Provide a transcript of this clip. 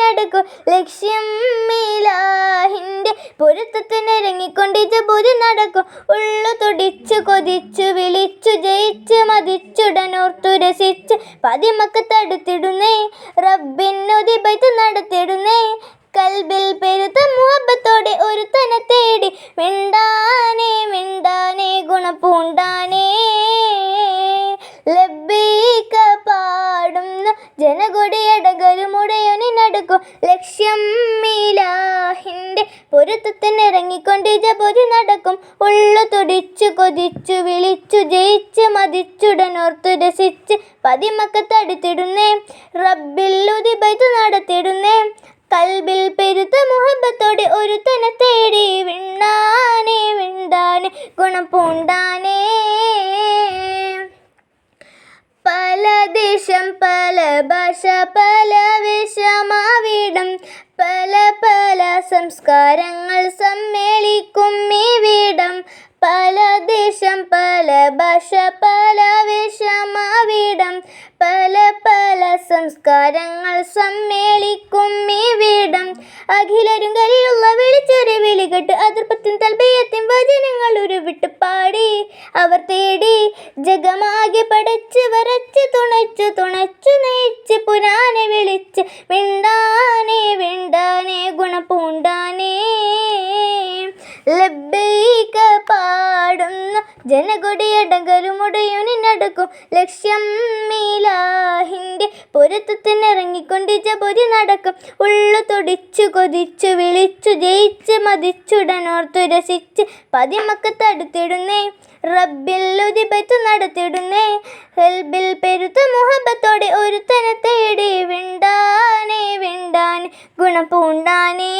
നടക്കും. ലക്ഷ്യം മീലാഹിന്റെ പൊരുത്തത്തിനിറങ്ങിക്കൊണ്ടിച്ച ജബുരി നടക്കും. ഉള്ളു തുടിച്ചു കൊതിച്ചു വിളിച്ചു ജയിച്ചു മതിച്ചുടനോർത്തു രസിച്ച് പതിമക്ക് തടുത്തിടുന്നേ. റബ്ബിനുദിബൈത്ത് നടത്തിടുന്നേ. കൽബിൽ പെരുത്ത മുഹബത്തോടെ ഒരു തന തേടി. മിണ്ടാനേ മിണ്ടാനേ ഗുണപൂണ്ടാനേ ജനകൊടിയടകരുമുടയൊനിനടുക്കും ലക്ഷ്യം മീലാഹിന്റെ പൊരുത്തത്തിനിറങ്ങിക്കൊണ്ട് ജപൊരി നടക്കും. ഉള്ളു തുടിച്ചു കൊതിച്ചു വിളിച്ചു ജയിച്ച് മതിച്ചുടനോർത്തു രസിച്ച് പതിമക്കത്തടുത്തിടുന്നേ റബ്ബിൽ ഉതിപൈത്തു നടത്തിടുന്നേ. കൽബിൽ പെരുത്ത മുഹബത്തോടെ ഒരു തന തേടി വിണ്ണാനേ വിണ്ടാനെ. ഗുണം പൂണ്ടാനേ പല ദേശം പല ഭാഷ പല വിഷമാവിടം. പല പല സംസ്കാരങ്ങൾ സമ്മേളിക്കും ഇവിടം പല ദേശം പല ഭാഷ പല വിഷമാവിടം. പല പല സംസ്കാരങ്ങൾ സമ്മേളിക്കും ഇവിടം അഖിലരും വചനങ്ങൾ ഒരു വിട്ടുപാടി. അവർ തേടി ജഗമാകെ പടച്ച് വരച്ച് തുണച്ചു തുണച്ചു നയിച്ച് പുരാനെ വിളിച്ച് വിണ്ടാനേ വിണ്ടാനേ ഗുണപൂണ്ടാനേ. പാടുന്ന നിന്നടക്കും ലക്ഷ്യം മീലാഹിന്റെ പൊരുത്തത്തിനിറങ്ങിക്കൊണ്ട് ജപൊതി നടക്കും. ഉള്ളു തുടിച്ചു കൊതിച്ചു വിളിച്ചു ജയിച്ച് മതിച്ചുടനോർത്തു രസിച്ച് പതിമക്ക് തടുത്തിടുന്നേ. റബ്ബിൽ ഉതിപറ്റു നടത്തിടുന്നേ. ഹെൽബിൽ പെരുത്ത മുഹബത്തോടെ ഒരു തന തേടി വിണ്ടാനേ വിണ്ടാൻ ഗുണപൂണ്ടാനേ